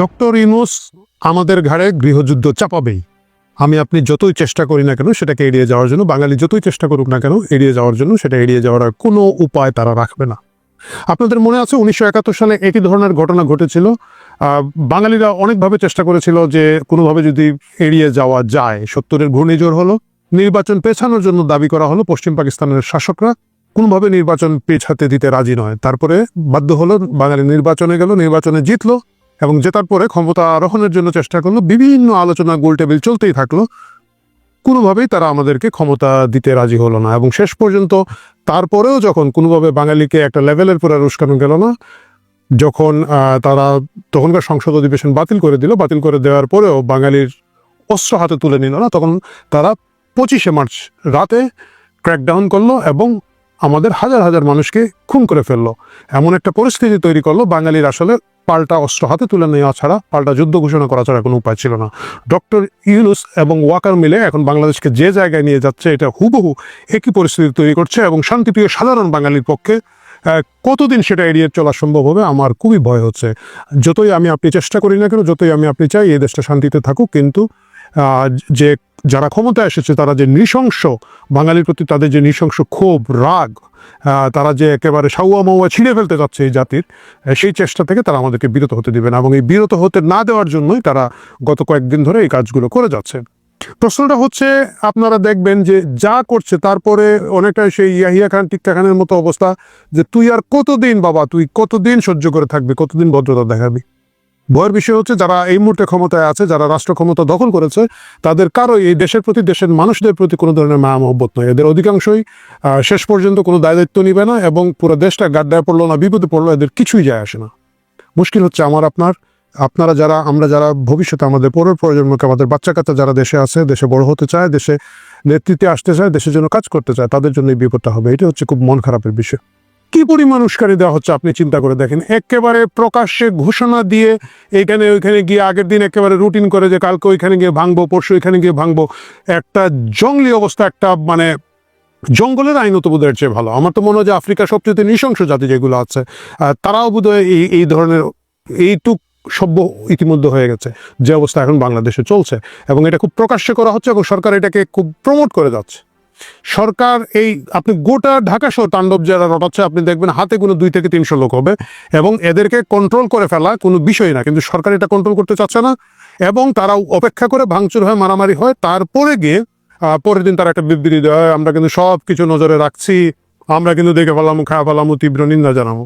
Doctor Yunus আমাদের ঘাড়ে গৃহযুদ্ধ চাপাবেই। আমি আপনি যতই চেষ্টা করি না কেন সেটাকে এড়িয়ে যাওয়ার জন্য, বাঙালি যতই চেষ্টা করুক না কেন এড়িয়ে যাওয়ার জন্য সেটা এড়িয়ে যাওয়ার কোনো উপায় তারা রাখবে না। আপনাদের মনে আছে উনিশশো একাত্তর সালে একই ধরনের ঘটনা ঘটেছিল? বাঙালিরা অনেকভাবে চেষ্টা করেছিল যে কোনোভাবে যদি এড়িয়ে যাওয়া যায়, সত্তরের ঘূর্ণিঝড় হলো, নির্বাচন পেছানোর জন্য দাবি করা হলো পশ্চিম পাকিস্তানের শাসকরা, কোনোভাবে নির্বাচন পেছাতে দিতে রাজি নয়। তারপরে বাধ্য হলো বাঙালি নির্বাচনে গেল, নির্বাচনে জিতলো এবং জেতার পরে ক্ষমতা আরোহণের জন্য চেষ্টা করল। বিভিন্ন আলোচনা গোল টেবিল চলতেই থাকল। কোনোভাবেই তারা আমাদেরকে ক্ষমতা দিতে রাজি হলো না এবং শেষ পর্যন্ত তারপরেও যখন কোনোভাবে বাঙালিকে একটা লেভেলের পরে উস্কানো গেল না, যখন তারা তখনকার সংসদ অধিবেশন বাতিল করে দিল, বাতিল করে দেওয়ার পরেও বাঙালির অস্ত্র হাতে তুলে নিল না, তখন তারা পঁচিশে মার্চ রাতে ক্র্যাকডাউন করল এবং আমাদের হাজার হাজার মানুষকে খুন করে ফেলল। এমন একটা পরিস্থিতি তৈরি করল বাঙালির আসলে পাল্টা অস্ত্র হাতে তুলে নেওয়া ছাড়া পাল্টা যুদ্ধ ঘোষণা করা ছাড়া কোনো উপায় ছিল না। ডক্টর ইউনুস এবং ওয়াকার মিলে এখন বাংলাদেশকে যে জায়গায় নিয়ে যাচ্ছে, এটা হুবহু একই পরিস্থিতি তৈরি করছে এবং শান্তিপ্রিয় সাধারণ বাঙালির পক্ষে কতদিন সেটা এড়িয়ে চলা সম্ভব হবে আমার খুবই ভয় হচ্ছে। যতই আমি আপনি চেষ্টা করি না কেন, যতই আমি আপনি চাই এই দেশটা শান্তিতে থাকুক, কিন্তু যে যারা ক্ষমতায় এসেছে, তারা যে নৃশংস, বাঙালির প্রতি তাদের যে নৃশংস ক্ষোভ, রাগ তারা যে একেবারে সাউয়া মাউয়া ছিঁড়ে ফেলতে যাচ্ছে এই জাতির সেই চেষ্টা থেকে তারা আমাদেরকে বিরত হতে দিবে না এবং এই বিরত হতে না দেওয়ার জন্যই তারা গত কয়েকদিন ধরে এই কাজগুলো করে যাচ্ছে। প্রশ্নটা হচ্ছে, আপনারা দেখবেন যে যা করছে, তারপরে অনেকটা সেই ইয়াহিয়া খান টিক্কা খানের মতো অবস্থা যে তুই আর কতদিন বাবা, তুই কতদিন সহ্য করে থাকবি, কতদিন ভদ্রতা দেখাবি? ভয়ের বিষয় হচ্ছে যারা এই মুহূর্তে ক্ষমতায় আছে, যারা রাষ্ট্র ক্ষমতা দখল করেছে, তাদের কারও এই দেশের প্রতি, দেশের মানুষদের প্রতি কোনো ধরনের মায়া মহব্বত নয়। এদের অধিকাংশই শেষ পর্যন্ত কোনো দায় দায়িত্ব নিবে না এবং পুরো দেশটা গাড্ডায় পড়ল না, বিপদে পড়ল, এদের কিছুই যায় আসে না। মুশকিল হচ্ছে আমার, আপনার, আপনারা যারা, আমরা যারা ভবিষ্যতে আমাদের পরের প্রজন্মকে, আমাদের বাচ্চা কাচ্চা যারা দেশে আছে, দেশে বড় হতে চায়, দেশে নেতৃত্বে আসতে চায়, দেশের জন্য কাজ করতে চায়, তাদের জন্য এই বিপদটা হবে। এটা হচ্ছে খুব মন খারাপের বিষয়। কি পরিমাণ উস্কানি দেওয়া হচ্ছে আপনি চিন্তা করে দেখেন? একেবারে প্রকাশ্যে ঘোষণা দিয়ে এইখানে, ওইখানে গিয়ে আগের দিন একেবারে রুটিন করে যে কালকে ওইখানে গিয়ে ভাঙবো, পরশু ওইখানে গিয়ে ভাঙবো। একটা জঙ্গলি অবস্থা, একটা মানে জঙ্গলের আইনত বোধহয় চেয়ে ভালো। আমার তো মনে হয় যে আফ্রিকার সবচেয়ে নৃশংস জাতি যেগুলো আছে তারাও বোধহয় এই এই ধরনের, এইটুক সভ্য ইতিমধ্যে হয়ে গেছে, যে অবস্থা এখন বাংলাদেশে চলছে। এবং এটা খুব প্রকাশ্যে করা হচ্ছে এবং সরকার এটাকে খুব প্রমোট করে যাচ্ছে। সরকার এই, আপনি গোটা ঢাকা শহর তাণ্ডব যারা রটাচ্ছে, আপনি দেখবেন হাতে কোনো দুই থেকে তিনশো লোক হবে এবং এদেরকে কন্ট্রোল করে ফেলা কোনো বিষয় না, কিন্তু সরকার এটা কন্ট্রোল করতে চাচ্ছে না এবং তারা অপেক্ষা করে ভাঙচুর হয়, মারামারি হয়। তারপরে গিয়ে পরের দিন তারা একটা বিবৃতি হয় আমরা কিন্তু সব কিছু নজরে রাখছি। আমরা কিন্তু দেখে ফেলাম খাওয়া ফেলাম, তীব্র নিন্দা জানাব।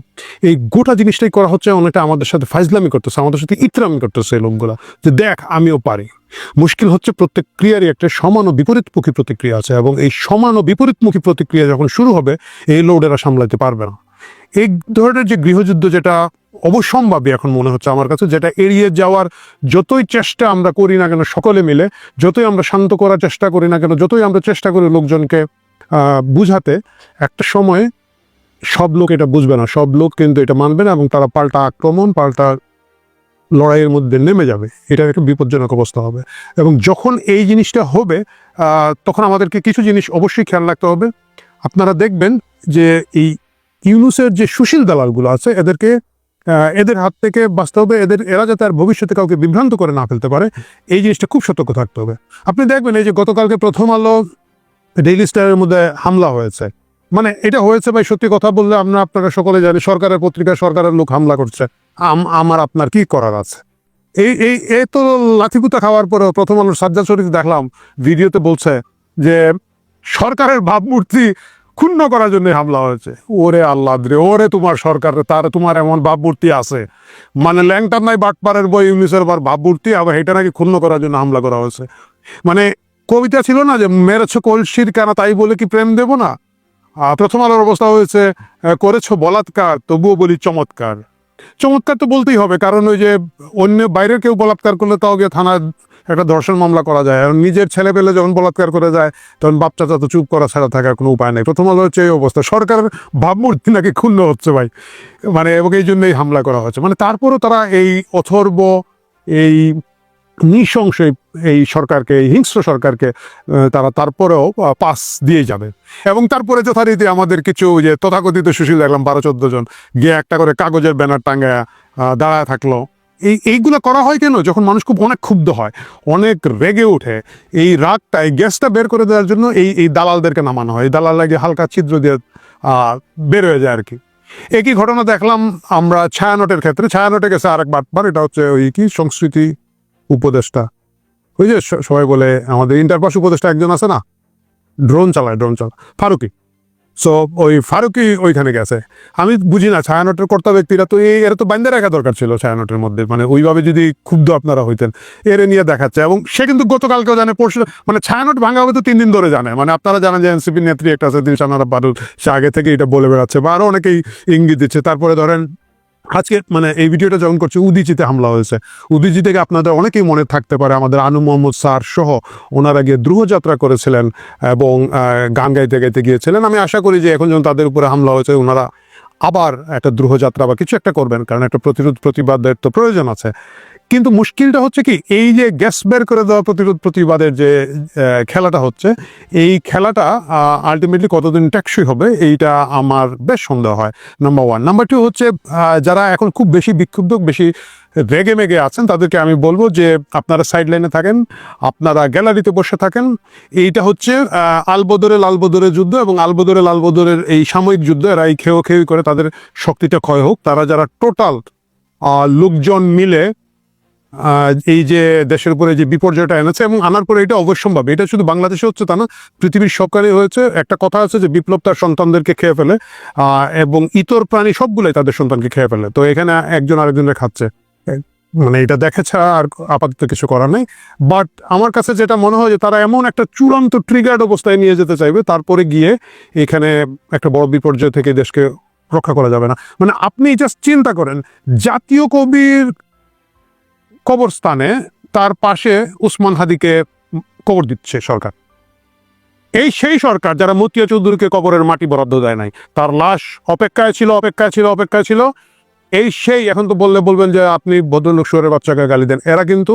এই গোটা জিনিসটাই করা হচ্ছে অনেকটা আমাদের সাথে ফাইজলামি করতেছে, আমাদের সাথে ইতরামি করতেছে এই লোকগুলা যে দেখ, আমিও পারি। মুশকিল হচ্ছে প্রত্যেক ক্রিয়ারই একটা সমান ও বিপরীতমুখী প্রতিক্রিয়া আছে এবং এই সমান ও বিপরীতমুখী প্রতিক্রিয়া যখন শুরু হবে, এই লোড এরা সামলাতে পারবে না। এই ধরনের যে গৃহযুদ্ধ যেটা অবসম্ভাবী এখন মনে হচ্ছে আমার কাছে, যেটা এড়িয়ে যাওয়ার যতই চেষ্টা আমরা করি না কেন সকলে মিলে, যতই আমরা শান্ত করার চেষ্টা করি না কেন, যতই আমরা চেষ্টা করি লোকজনকে বুঝাতে একটা সময়ে সব লোক এটা বুঝবে না। সব লোক কিন্তু এটা মানবে না এবং তারা পাল্টা আক্রমণ, পাল্টা লড়াইয়ের মধ্যে নেমে যাবে। এটা একটা বিপজ্জনক অবস্থা হবে। এবং যখন এই জিনিসটা হবে তখন আমাদেরকে কিছু জিনিস অবশ্যই খেয়াল রাখতে হবে। আপনারা দেখবেন যে এই ইউনুসের যে সুশীল দালালগুলো আছে, এদেরকে এদের হাত থেকে বাঁচতে হবে। এদের, এরা যাতে আর ভবিষ্যতে কাউকে বিভ্রান্ত করে না ফেলতে পারে, এই জিনিসটা খুব সতর্ক থাকতে হবে। আপনি দেখবেন এই যে গতকালকে প্রথম আলো ডেইলি স্টারের মধ্যে হামলা হয়েছে। মানে এটা হয়েছে ভাই, সত্যি কথা বললে আমরা আপনারা সকলে জানি, সরকারের পত্রিকা, সরকারের লোক হামলা করছে। আম- আমার, আপনার কি করার আছে? এই এই এ তো লাথিপুতা খাওয়ার পরে প্রথম আলোর সাজ্জা শরীফ দেখলাম, ভিডিওতে বলছে যে সরকারের ভাবমূর্তি ক্ষুণ্ণ করার জন্য হামলা হয়েছে। ওরে আল্লাহ রে, ওরে তোমার সরকার তার, তোমার এমন ভাবমূর্তি আছে। মানে ল্যাংটার নাই বাটপাড়ের বই ইংলিশের বার ভাবমূর্তি, আবার এটা নাকি ক্ষুণ্ণ করার জন্য হামলা করা হয়েছে। মানে কবিতা ছিল না যে মেরেছ কলসির কেন, তাই বলে কি প্রেম দেব না? প্রথম আলোর অবস্থা হয়েছে করেছ বলাৎকার, তবুও বলি চমৎকার। চমৎকার তো বলতেই হবে, কারণ ওই যে অন্য বাইরের কেউ বলাৎকার করলে তাও গিয়ে থানার একটা ধর্ষণ মামলা করা যায়, আর নিজের ছেলে পেলে যখন বলাৎকার করে যায়, তখন বাপ চাচা তো চুপ করা ছাড়া থাকার কোনো উপায় নেই। প্রথম আলো হচ্ছে এই অবস্থা সরকারের ভাবমূর্তি নাকি ক্ষুণ্ণ হচ্ছে ভাই মানে এবং এই জন্যই হামলা করা হচ্ছে। মানে তারপরও তারা এই অথর্ব, এই নৃশংস এই- সরকারকে, এই হিংস্র সরকারকে তারা তারপরেও পাস দিয়ে যাবে। এবং তারপরে যথারীতি আমাদের কিছু যে তথাকথিত সুশীল দেখলাম, বারো, চোদ্দ জন, গিয়ে একটা করে কাগজের ব্যানার টাঙ্গায় দাঁড়ায় থাকল। এই, এইগুলো করা হয় কেন? যখন মানুষ খুব অনেক ক্ষুব্ধ হয়, অনেক রেগে ওঠে, এই রাগটা, এই গ্যাসটা বের করে দেওয়ার জন্য এই এই দালালদেরকে নামানো হয়। এই দালাল লাগে হালকা ছিদ্র দিয়ে বের হয়ে যায় আর কি একই ঘটনা দেখলাম আমরা ছায়ানটের ক্ষেত্রে। ছায়ানটে গেছে আরেক বাটবার এটা হচ্ছে ওই কি, সংস্কৃতি উপদেষ্টা। ওই যে সবাই বলে আমাদের ইন্টারপাস উপদেষ্টা একজন আছে না? ড্রোন চালায় ড্রোন চালায়। ফারুকি। সো ওই ফারুকি ওইখানে গেছে। আমি বুঝি না, ছায়ানটের কর্তা ব্যক্তিরা তো এই, এরা তো বাইন্দে রাখা দরকার ছিল ছায়ানটের মধ্যে। মানে ওইভাবে যদি ক্ষুব্ধ আপনারা হইতেন, এর নিয়ে দেখাচ্ছে। এবং সে কিন্তু গতকালকেও জানে, পরশু মানে ছায়ানট ভাঙা হবে তো তিন দিন ধরে জানে। মানে আপনারা জানেন যে এনসিপি নেত্রী একটা আছে দিলশানারা বাদল, সে আগে থেকে এটা বলে বেড়াচ্ছে। বা আরও অনেকেই ইঙ্গিত দিচ্ছে। তারপরে ধরেন আজকে মানে এই ভিডিওটা যখন করছে উদিজিতে হামলা হয়েছে। উদিচি থেকে আপনাদের অনেকেই মনে থাকতে পারে, আমাদের আনু মোহাম্মদ স্যার সহ ওনারা গিয়ে দ্রুহযাত্রা করেছিলেন এবং গান গাইতে গাইতে গিয়েছিলেন। আমি আশা করি যে এখন যখন তাদের উপরে হামলা হয়েছে, ওনারা আবার একটা দ্রুহযাত্রা বা কিছু একটা করবেন, কারণ একটা প্রতিরোধ প্রতিবাদের তো প্রয়োজন আছে। কিন্তু মুশকিলটা হচ্ছে কি, এই যে গ্যাস বের করে দেওয়া প্রতিরোধ প্রতিবাদের যে খেলাটা হচ্ছে, এই খেলাটা আলটিমেটলি কতদিন টেকসই হবে এইটা আমার বেশ সন্দেহ হয় নাম্বার ওয়ান নাম্বার টু হচ্ছে যারা এখন খুব বেশি বিক্ষুব্ধ, বেশি রেগে মেগে আছেন, তাদেরকে আমি বলব যে আপনারা সাইড লাইনে থাকেন, আপনারা গ্যালারিতে বসে থাকেন। এইটা হচ্ছে আলবদরে লালবদরের যুদ্ধ এবং আলবদরে লালবদরের এই সাময়িক যুদ্ধ এরা এই খেয়েও খেয়ে করে তাদের শক্তিটা ক্ষয় হোক। তারা যারা টোটাল লোকজন মিলে এই যে দেশের উপরে যে বিপর্যয়টা এনেছে এবং আনার পরে এটা অবশ্যম্ভাবী। এটা শুধু বাংলাদেশে হচ্ছে তা না, পৃথিবীর সবকালে হয়েছে। একটা কথা আছে যে বিপ্লব তার সন্তানদেরকে খেয়ে ফেলে এবং ইতর প্রাণী সবগুলোই তাদের সন্তানকে খেয়ে ফেলে। তো এখানে একজন আরেকজনের খাচ্ছে। মানে এটা দেখে ছাড়া আর আপাতত কিছু করার নেই। বাট আমার কাছে যেটা মনে হয় যে তারা এমন একটা চূড়ান্ত ট্রিগার্ড অবস্থায় নিয়ে যেতে চাইবে, তারপরে গিয়ে এখানে একটা বড় বিপর্যয় থেকে দেশকে রক্ষা করা যাবে না। মানে আপনি জাস্ট চিন্তা করেন, জাতীয় কবির কবরস্থানে তার পাশে উসমান হাদিকে কবর দিচ্ছে সরকার। এই সেই সরকার যারা মতিয়া চৌধুরীকে কবরের মাটি বরাদ্দ দেয় নাই, তার লাশ অপেক্ষায় ছিল অপেক্ষায় ছিল অপেক্ষায় ছিল। এই সেই এখন তো বললে বলবেন যে আপনি ভদ্রলোক সুরের বাচ্চাকে গালি দেন, এরা কিন্তু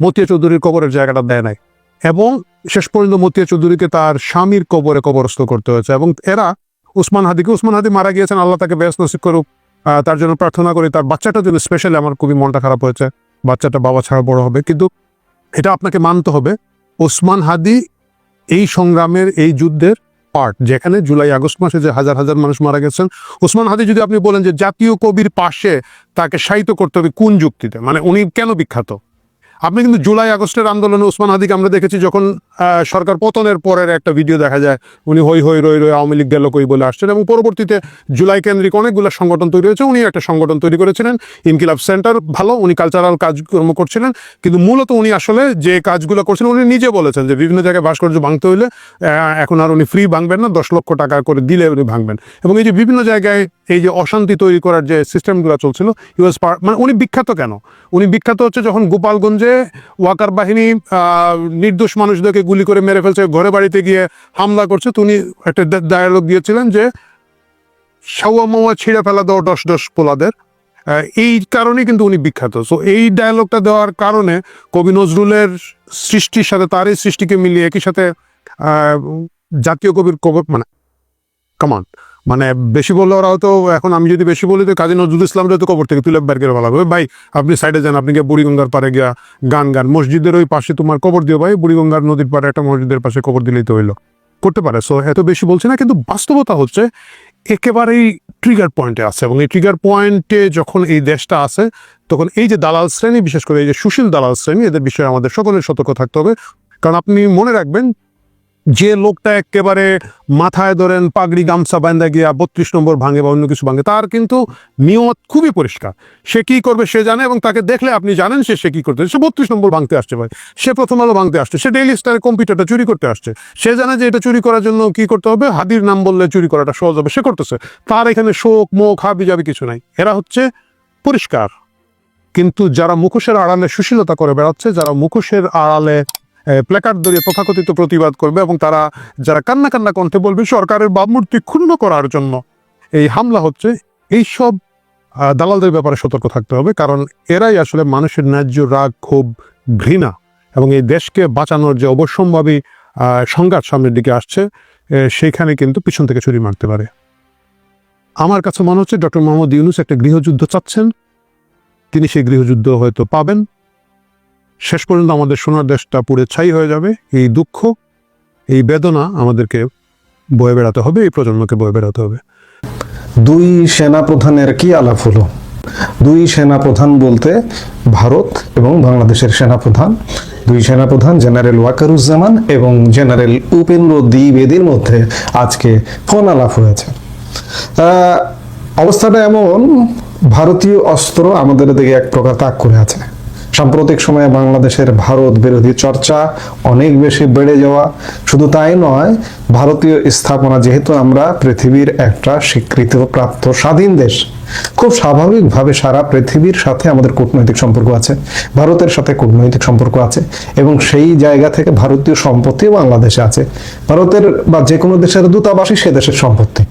মতিয়া চৌধুরীর কবরের জায়গাটা দেয় নাই। এবং শেষ পর্যন্ত মতিয়া চৌধুরীকে তার স্বামীর কবরে কবরস্থ করতে হয়েছে এবং এরা উসমান হাদিকে, উসমান হাদি মারা গিয়েছেন, আল্লাহ তাকে ব্যস্ত করুক তার জন্য প্রার্থনা করি, তার বাচ্চাটার জন্য স্পেশালি আমার খুবই মনটা খারাপ হয়েছে। বাচ্চাটা বাবা ছাড়া বড় হবে। কিন্তু এটা আপনাকে মানতে হবে, ওসমান হাদি এই সংগ্রামের এই যুদ্ধের পার্ট যেখানে জুলাই আগস্ট মাসে যে হাজার হাজার মানুষ মারা গেছেন, ওসমান হাদি যদি আপনি বলেন যে জাতীয় কবির পাশে তাকে সাহিত্য করতে হবে কোন যুক্তিতে? মানে উনি কেন বিখ্যাত? আপনি কিন্তু জুলাই, আগস্টের আন্দোলনে ওসমান হাদিকে আমরা দেখেছি যখন সরকার পতনের পরের একটা ভিডিও দেখা যায়, উনি হই হই রই রই আওয়ামী লীগ গেল কই বলে আসছেন এবং পরবর্তীতে জুলাই কেন্দ্রিক অনেকগুলো সংগঠন তৈরি হয়েছে, উনি একটা সংগঠন তৈরি করেছিলেন, ইনকিলাব সেন্টার ভালো, উনি কালচারাল কাজকর্ম করছিলেন, কিন্তু মূলত উনি আসলে যে কাজগুলো করছিলেন, উনি নিজে বলেছেন যে বিভিন্ন জায়গায় ভাস্কর্য ভাঙতে হইলে এখন আর উনি ফ্রি ভাঙবেন না, দশ লক্ষ টাকা করে দিলে উনি ভাঙবেন। এবং এই যে বিভিন্ন জায়গায় এই যে অশান্তি তৈরি করার যে সিস্টেমগুলো চলছিল ইউএস মানে উনি বিখ্যাত কেন? উনি বিখ্যাত হচ্ছে যখন গোপালগঞ্জে ওয়াকার বাহিনী নির্দোষ মানুষদেরকে গুলি করে মেরে ফেলছে, ঘরে বাড়িতে গিয়ে হামলা করছে। তো উনি একটা ডায়ালগ দিয়েছিলেন যে সাওয়া মাওয়া ছিঁড়ে ফেলা দাও দশ দশ পোলাদের এই কারণে কিন্তু উনি বিখ্যাত। সো এই ডায়ালগটা দেওয়ার কারণে কবি নজরুলের সৃষ্টির সাথে, তারই সৃষ্টিকে মিলিয়ে একই সাথে জাতীয় কবির কবর মানে কামান মানে বেশি বললে ওরা হয়তো, এখন আমি যদি বেশি বলি তো কাজী নজরুল ইসলাম হয়তো কবর থেকে তুলে বের করে বলা হবে। ভাই, আপনি সাইডে যান, আপনি গিয়ে বুড়িগঙ্গার পারে গিয়া গান গান। মসজিদের ওই পাশে তোমার কবর দিও ভাই, বুড়িগঙ্গার নদীর পারে একটা মসজিদের পাশে কবর দিলেই তো হইল। করতে পারে সো এত বেশি বলছি না, কিন্তু বাস্তবতা হচ্ছে একেবারেই ট্রিগার পয়েন্টে আছে এবং এই ট্রিগার পয়েন্টে যখন এই দেশটা আছে, তখন এই যে দালাল শ্রেণি, বিশেষ করে এই যে সুশীল দালাল শ্রেণি, এদের বিষয়ে আমাদের সকলের সতর্ক থাকতে হবে। কারণ আপনি মনে রাখবেন যে লোকটা একেবারে মাথায় ধরেন পাগড়ি, গামছা বান্ধা গিয়া বত্রিশ নম্বর ভাঙে বা অন্য কিছু ভাঙে, তার কিন্তু নিয়ত খুবই পরিষ্কার। সে কি করবে সে জানে এবং তাকে দেখলে আপনি জানেন সে সে কি করতে সে বত্রিশ নম্বর ভাঙতে আসছে ভাই। সে প্রথম আলো ভাঙতে আসছে। সে ডেইলি স্টারের কম্পিউটারটা চুরি করতে আসছে। সে জানে যে এটা চুরি করার জন্য কি করতে হবে? হাদির নাম বললে চুরি করাটা সহজ হবে, সে করতেছে। তার এখানে শোক মুখ হাবি যাবি কিছু নাই। এরা হচ্ছে পরিষ্কার। কিন্তু যারা মুখোশের আড়ালে সুশীলতা করে বেড়াচ্ছে, যারা মুখোশের আড়ালে প্ল্যাকার্ড ধরে তথাকথিত প্রতিবাদ করবে এবং তারা যারা কান্না কান্না কণ্ঠে বলবে, সরকারের ভাবমূর্তি ক্ষুণ্ণ করার জন্য। এই হামলা হচ্ছে এইসব দালালদের ব্যাপারে সতর্ক থাকতে হবে, কারণ এরাই আসলে মানুষের ন্যায্য রাগ, ক্ষোভ, ঘৃণা এবং এই দেশকে বাঁচানোর যে অবশ্যম্ভাবী সংঘাত সামনের দিকে আসছে সেইখানে কিন্তু পিছন থেকে ছুরি মারতে পারে। আমার কাছে মনে হচ্ছে ডক্টর মোহাম্মদ ইউনুস একটা গৃহযুদ্ধ চাচ্ছেন। তিনি সেই গৃহযুদ্ধ হয়তো পাবেন। শেষ পর্যন্ত আমাদের সোনার দেশটা পুড়ে ছাই হয়ে যাবে। এই দুঃখ, এই বেদনা আমাদেরকে বয়ে বেড়াতে হবে, এই প্রজন্মকে বয়ে বেড়াতে হবে। দুই সেনা প্রধানের কি আলাপ হলো? দুই সেনা প্রধান বলতে ভারত এবং বাংলাদেশের সেনা প্রধান দুই সেনা প্রধান জেনারেল ওয়াকারুজ্জামান এবং জেনারেল উপেন্দ্র দ্বিবেদীর মধ্যে আজকে ফোন আলাপ হয়েছে। অবস্থাটা এমন, ভারতীয় অস্ত্র আমাদের দিকে এক প্রকার তাক করে আছে। সাম্প্রতিক সময়ে বাংলাদেশের ভারত বিরোধী চর্চা অনেক বেশি বেড়ে যাওয়া। শুধু তাই নয়, ভারতীয় স্থাপনা যেহেতু আমরা পৃথিবীর একটা স্বীকৃত প্রাপ্ত স্বাধীন দেশ, খুব স্বাভাবিকভাবে সারা পৃথিবীর সাথে আমাদের কূটনৈতিক সম্পর্ক আছে, ভারতের সাথে কূটনৈতিক সম্পর্ক আছে এবং সেই জায়গা থেকে ভারতীয় সম্পত্তিও বাংলাদেশে আছে। ভারতের বা যে কোনো দেশের দূতাবাসই সে দেশের সম্পত্তি।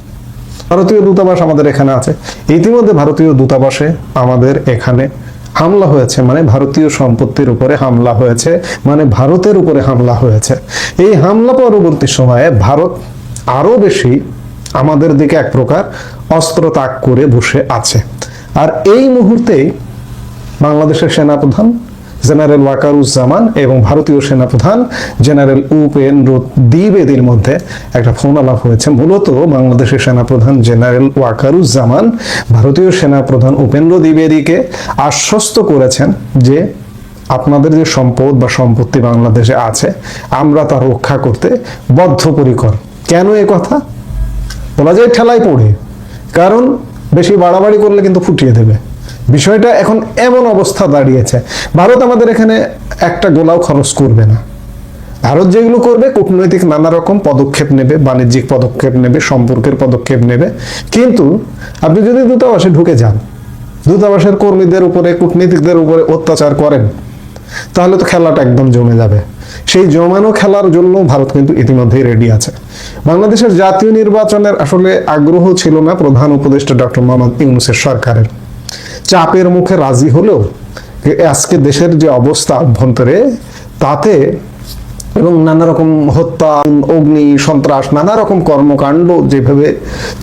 ভারতীয় দূতাবাস আমাদের এখানে আছে। ইতিমধ্যে ভারতীয় দূতাবাসে আমাদের এখানে হামলা হয়েছে মানে ভারতীয় সম্পত্তির উপরে হামলা হয়েছে মানে ভারতের উপরে হামলা হয়েছে। এই হামলা পরবর্তী সময়ে ভারত আরও বেশি আমাদের দিকে এক প্রকার অস্ত্র তাক করে বসে আছে। আর এই মুহূর্তেই বাংলাদেশের সেনাপ্রধান জেনারেল ওয়াকারুজ্জামান এবং ভারতীয় সেনাপ্রধান জেনারেল উপেন্দ্র দ্বিবেদীর মধ্যে একটা ফোন আলাপ হয়েছে। মূলত বাংলাদেশের সেনাপ্রধান জেনারেল ওয়াকারুজ্জামান ভারতীয় সেনাপ্রধান উপেন্দ্র দ্বিবেদীকে আশ্বস্ত করেছেন যে আপনাদের যে সম্পদ বা সম্পত্তি বাংলাদেশে আছে, আমরা তা রক্ষা করতে বদ্ধপরিকর। কেন এ কথা? বলা যায় ঠেলায় পড়ে। কারণ বেশি বাড়াবাড়ি করলে কিন্তু ফুটিয়ে দেবে। বিষয়টা এখন এমন অবস্থা দাঁড়িয়েছে। ভারত আমাদের এখানে একটা গোলাও খরচ করবে না। ভারত যেগুলো করবে, কূটনৈতিক নানা রকম পদক্ষেপ নেবে, বাণিজ্যিক পদক্ষেপ নেবে, সম্পর্কের পদক্ষেপ নেবে। কিন্তু আপনি যদি দূতাবাসে ঢুকে যান, দূতাবাসের কর্মীদের উপরে, কূটনীতিকদের উপরে অত্যাচার করেন, তাহলে তো খেলাটা একদম জমে যাবে। সেই জমানো খেলার জন্য ভারত কিন্তু ইতিমধ্যেই রেডি আছে। বাংলাদেশের জাতীয় নির্বাচনের আসলে আগ্রহ ছিল না প্রধান উপদেষ্টা ডক্টর মোহাম্মদ ইউনুসের সরকারের। চাপের মুখে রাজি হলেও আজকে দেশের যে অবস্থা অভ্যন্তরে, তাতে এবং নানা রকম হত্যা, অগ্নি, সন্ত্রাস, নানা রকম কর্মকাণ্ড যেভাবে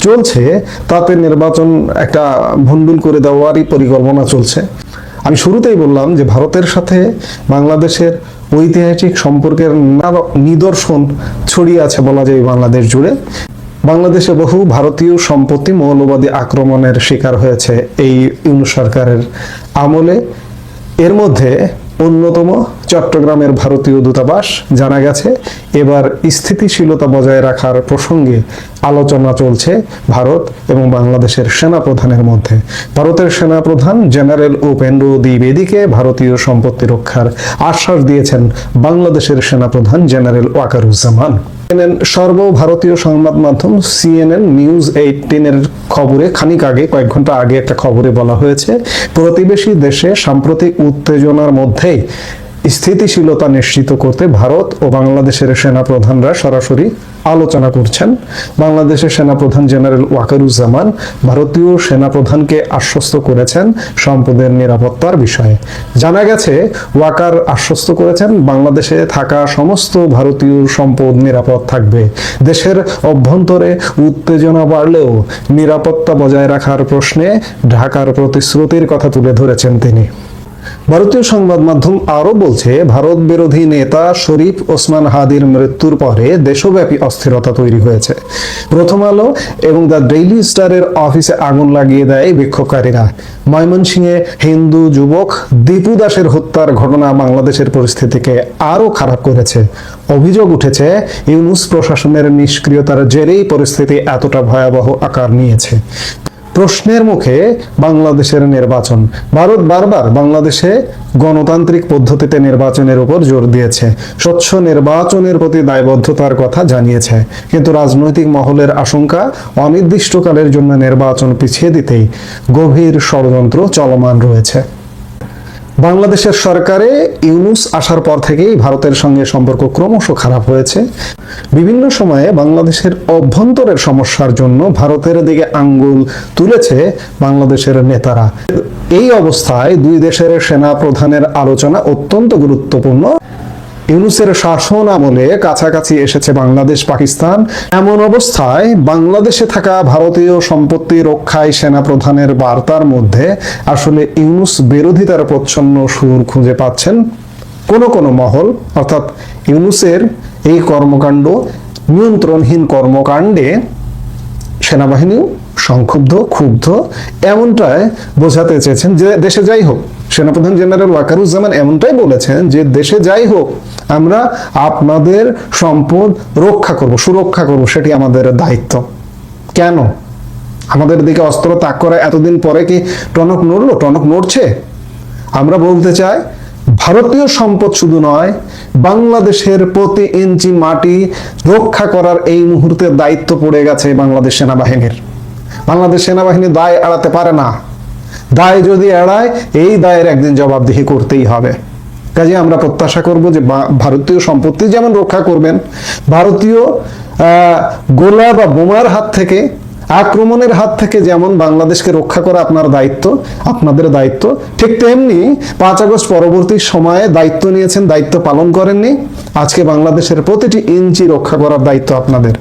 চলছে, তাতে নির্বাচন একটা ভণ্ডুল করে দেওয়ারই পরিকল্পনা চলছে। আমি শুরুতেই বললাম যে ভারতের সাথে বাংলাদেশের ঐতিহাসিক সম্পর্কের নিদর্শন ছড়িয়ে আছে বলা যায় বাংলাদেশ জুড়ে। বাংলাদেশে বহু ভারতীয় সম্পত্তি মৌলবাদী আক্রমণের শিকার হয়েছে এই ইউনূস সরকারের আমলে। এর মধ্যে অন্যতম চট্টগ্রামের ভারতীয় দূতাবাস জানা গেছে, এবার স্থিতিশীলতা বজায় রাখার প্রসঙ্গে আলোচনা চলছে ভারত এবং বাংলাদেশের সেনাপ্রধানের মধ্যে। ভারতের সেনাপ্রধান জেনারেল উপেন্দ্র দ্বিবেদীকে ভারতীয় সম্পত্তি রক্ষার আশ্বাস দিয়েছেন বাংলাদেশের সেনাপ্রধান জেনারেল ওয়াকারুজ্জামান। CNN সর্বভারতীয় সংবাদ মাধ্যম সিএনএন নিউজ এইটিনের খবরে খানিক আগে, কয়েক ঘণ্টা আগে একটা খবরে বলা হয়েছে, প্রতিবেশী দেশে সাম্প্রতিক উত্তেজনার মধ্যেই স্থিতিশীলতা নিশ্চিত করতে ভারত ও বাংলাদেশের সেনাপ্রধানরা সরাসরি আলোচনা করছেন। বাংলাদেশের সেনাপ্রধান জেনারেল ওয়াকারুজ্জামান ভারতীয় সেনাপ্রধানকে আশ্বস্ত করেছেন সম্পদের নিরাপত্তার বিষয়ে। জানা গেছে, ওয়াকার আশ্বস্ত করেছেন, বাংলাদেশে থাকা সমস্ত ভারতীয় সম্পদ নিরাপদ থাকবে। দেশের অভ্যন্তরে উত্তেজনা বাড়লেও নিরাপত্তা বজায় রাখার প্রশ্নে ঢাকার প্রতিশ্রুতির কথা তুলে ধরেছেন তিনি। ভারতীয় সংবাদ মাধ্যম আরও বলছে, ভারত বিরোধী নেতা শরীফ ওসমান হাদির মৃত্যুর পরে দেশব্যাপী অস্থিরতা তৈরি হয়েছে। প্রথম আলো এবং দ্য ডেইলি স্টারের অফিসে আগুন লাগিয়ে দেয় বিক্ষোভকারীরা। ময়মনসিংহে হিন্দু যুবক দীপু দাসের হত্যার ঘটনা বাংলাদেশের পরিস্থিতিকে আরও খারাপ করেছে। অভিযোগ উঠেছে, ইউনুস প্রশাসনের নিষ্ক্রিয়তার জেরেই পরিস্থিতি এতটা ভয়াবহ আকার নিয়েছে। প্রশ্নের মুখে বাংলাদেশের নির্বাচন। ভারত বারবার বাংলাদেশে গণতান্ত্রিক পদ্ধতিতে নির্বাচনের উপর জোর দিয়েছে। স্বচ্ছ নির্বাচনের প্রতি দায়বদ্ধতার কথা জানিয়েছে। কিন্তু রাজনৈতিক মহলের আশঙ্কা অনির্দিষ্টকালের জন্য নির্বাচন পিছিয়ে দিতেই গভীর ষড়যন্ত্র চলমান রয়েছে। বাংলাদেশের সরকারে ইউনুস আসার পর থেকেই ভারতের সঙ্গে সম্পর্ক ক্রমশ খারাপ হয়েছে। বিভিন্ন সময়ে বাংলাদেশের অভ্যন্তরের সমস্যার জন্য ভারতের দিকে আঙ্গুল তুলেছে বাংলাদেশের নেতারা। এই অবস্থায় দুই দেশের সেনা প্রধানের আলোচনা অত্যন্ত গুরুত্বপূর্ণ। ইউনুসের শাসন আমলে কাছাকাছি এসেছে বাংলাদেশ, পাকিস্তান। এমন অবস্থায় বাংলাদেশে থাকা ভারতীয় সম্পত্তি রক্ষায় সেনাপ্রধানের বার্তার মধ্যে আসলে ইউনুস বিরোধিতার প্রচ্ছন্ন সুর খুঁজে পাচ্ছেন কোন কোন মহল। অর্থাৎ ইউনুসের এই কর্মকাণ্ড নিয়ন্ত্রণহীন কর্মকাণ্ডে সেনাবাহিনী সংক্ষুব্ধ, ক্ষুব্ধ, এমনটাই বোঝাতে চেয়েছেন যে দেশে যাই হোক, সেনাপ্রধান জেনারেল ওয়াকারুজ্জামান এমনটাই বলেছেন যে দেশে যাই হোক, আমরা আপনাদের সম্পদ রক্ষা করব, সুরক্ষা করব, সেটি আমাদের দায়িত্ব। কেন? আমাদের দিকে অস্ত্র তাক করা এতদিন পরে কি টনক নড়লো? টনক নড়ছে? আমরা বলতে চাই ভারতীয় সম্পদ শুধু নয়, বাংলাদেশের প্রতি ইঞ্চি মাটি রক্ষা করার এই মুহূর্তে দায়িত্ব পড়ে গেছে বাংলাদেশ সেনাবাহিনীর। বাংলাদেশ সেনাবাহিনী দায় এড়াতে পারে না। দায় যদি এড়ায়, এই দায়ের একদিন জবাবদিহি করতেই হবে। কাজে আমরা প্রত্যাশা করব যে ভারতীয় সম্পত্তি যেমন রক্ষা করবেন, ভারতীয় গোলা বা বোমার হাত থেকে আক্রমণের হাত থেকে যেমন বাংলাদেশকে রক্ষা করা আপনার দায়িত্ব, আপনাদের দায়িত্ব, ঠিক তেমনি পাঁচ আগস্ট পরবর্তী সময়ে দায়িত্ব নিয়েছেন, দায়িত্ব পালন করেননি। আজকে বাংলাদেশের প্রতিটি ইঞ্চি রক্ষা করার দায়িত্ব আপনাদের।